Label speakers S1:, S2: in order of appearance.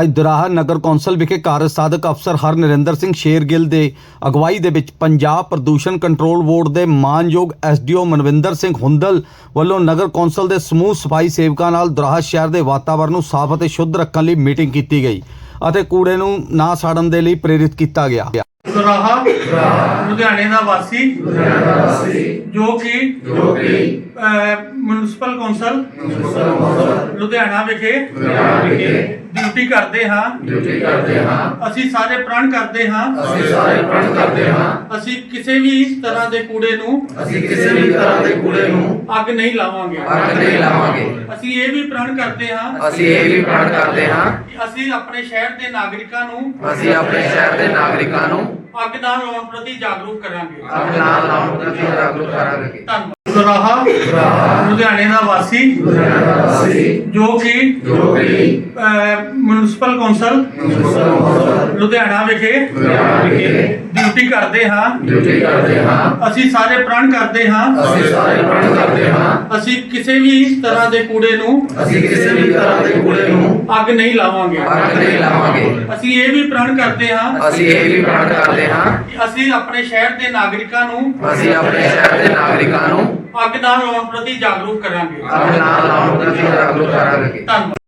S1: ਅੱਜ ਦਰਾਹਾ ਨਗਰ ਕੌਂਸਲ ਵਿਖੇ ਕਾਰਜ ਸਾਧਕ ਅਫਸਰ ਹਰ ਨਰਿੰਦਰ ਸਿੰਘ ਸ਼ੇਰਗਿੱਲ ਦੇ ਅਗਵਾਈ ਦੇ ਵਿੱਚ ਪੰਜਾਬ ਪ੍ਰਦੂਸ਼ਣ ਕੰਟਰੋਲ ਬੋਰਡ ਦੇ ਮਾਨਯੋਗ ਐਸਡੀਓ ਮਨਵਿੰਦਰ ਸਿੰਘ ਹੁੰਦਲ ਵੱਲੋਂ ਨਗਰ ਕੌਂਸਲ ਦੇ ਸਮੂਹ ਸਫ਼ਾਈ ਸੇਵਕਾਂ ਨਾਲ ਦਰਾਹਾ ਸ਼ਹਿਰ ਦੇ ਵਾਤਾਵਰਣ ਨੂੰ ਸਾਫ਼ ਅਤੇ ਸ਼ੁੱਧ ਰੱਖਣ ਲਈ ਮੀਟਿੰਗ ਕੀਤੀ ਗਈ ਅਤੇ ਕੂੜੇ ਨੂੰ ਨਾ ਸਾੜਨ ਦੇ ਲਈ ਪ੍ਰੇਰਿਤ ਕੀਤਾ ਗਿਆ।
S2: ਦੁਰਾਹਾ, ਲੁਧਿਆਣੇ ਦਾ ਵਾਸੀ ਜੋ ਕਿ
S3: ਜੋ ਕਿ
S2: ਮਿਊਨਿਸਪਲ ਕੌਂਸਲ ਲੁਧਿਆਣਾ ਵਿਖੇ
S3: ਵਿਖੇ
S2: ਡਿਊਟੀ ਕਰਦੇ ਹਾਂ।
S3: ਡਿਊਟੀ ਕਰਦੇ ਹਾਂ।
S2: ਅਸੀਂ ਸਾਰੇ ਪ੍ਰਣ ਕਰਦੇ ਹਾਂ।
S3: ਅਸੀਂ ਸਾਰੇ ਪ੍ਰਣ ਕਰਦੇ ਹਾਂ।
S2: ਅਸੀਂ ਕਿਸੇ ਵੀ ਤਰ੍ਹਾਂ ਦੇ ਕੂੜੇ ਨੂੰ
S3: ਅਸੀਂ ਕਿਸੇ ਵੀ ਤਰ੍ਹਾਂ ਦੇ ਕੂੜੇ ਨੂੰ
S2: ਅੱਗ ਨਹੀਂ ਲਾਵਾਂਗੇ।
S3: ਅੱਗ ਨਹੀਂ ਲਾਵਾਂਗੇ।
S2: ਅਸੀਂ ਇਹ ਵੀ ਪ੍ਰਣ ਕਰਦੇ ਹਾਂ
S3: ਅਸੀਂ ਇਹ ਵੀ ਪ੍ਰਣ ਕਰਦੇ ਹਾਂ।
S2: ਕਿ ਅਸੀਂ ਆਪਣੇ ਸ਼ਹਿਰ ਦੇ ਨਾਗਰਿਕਾਂ ਨੂੰ
S3: ਅਸੀਂ ਆਪਣੇ ਸ਼ਹਿਰ ਦੇ ਨਾਗਰਿਕਾਂ ਨੂੰ
S2: ਅੱਗ ਨਾ ਲਾਉਣ ਪ੍ਰਤੀ ਜਾਗਰੂਕ ਕਰਾਂਗੇ।
S3: ਅੱਗ ਨਾਲ ਲਾਉਣ ਪ੍ਰਤੀ ਜਾਗਰੂਕ ਕਰਾਂਗੇ।
S2: ਧੰਨਵਾਦ। ਦੁਰਾਹਾ ਲੁਧਿਆਣੇ ਦਾ ਵਾਸੀ। ਜੋ ਕਿ
S3: ਜੋ ਕਿ
S2: ਮਿਊਨਿਸਪਲ ਕੌਂਸਲ ਲੁਧਿਆਣਾ ਵਿਖੇ
S3: ਵਿਖੇ
S2: ਡਿਊਟੀ ਕਰਦੇ ਹਾਂ।
S3: ਡਿਊਟੀ ਕਰਦੇ ਹਾਂ।
S2: ਅਸੀਂ ਸਾਰੇ ਪ੍ਰਣ ਕਰਦੇ ਹਾਂ।
S3: ਅਸੀਂ ਸਾਰੇ ਪ੍ਰਣ ਕਰਦੇ ਹਾਂ।
S2: ਅਸੀਂ ਕਿਸੇ ਵੀ ਤਰ੍ਹਾਂ ਦੇ ਕੂੜੇ ਨੂੰ
S3: ਅਸੀਂ ਕਿਸੇ ਵੀ ਤਰ੍ਹਾਂ ਦੇ ਕੂੜੇ ਨੂੰ
S2: ਅੱਗ ਨਹੀਂ ਲਾਵਾਂਗੇ।
S3: ਅੱਗ ਨਹੀਂ ਲਾਵਾਂਗੇ।
S2: ਅਸੀਂ ਇਹ ਵੀ ਪ੍ਰਣ ਕਰਦੇ ਹਾਂ
S3: ਅਸੀਂ ਇਹ ਵੀ ਪ੍ਰਣ ਕਰਦੇ ਹਾਂ
S2: ਕਿ ਅਸੀਂ ਆਪਣੇ ਸ਼ਹਿਰ ਦੇ ਨਾਗਰਿਕਾਂ ਨੂੰ
S3: ਅਸੀਂ ਆਪਣੇ ਸ਼ਹਿਰ ਦੇ ਨਾਗਰਿਕਾਂ ਨੂੰ
S2: ਅੱਗ ਨਾ ਲਾਉਣ ਪ੍ਰਤੀ ਜਾਗਰੂਕ ਕਰਾਂਗੇ।
S3: ਅੱਗ ਨਾਲ ਲਾਉਣ ਪ੍ਰਤੀ ਜਾਗਰੂਕ ਕਰਾਂਗੇ।
S2: ਧੰਨਵਾਦ।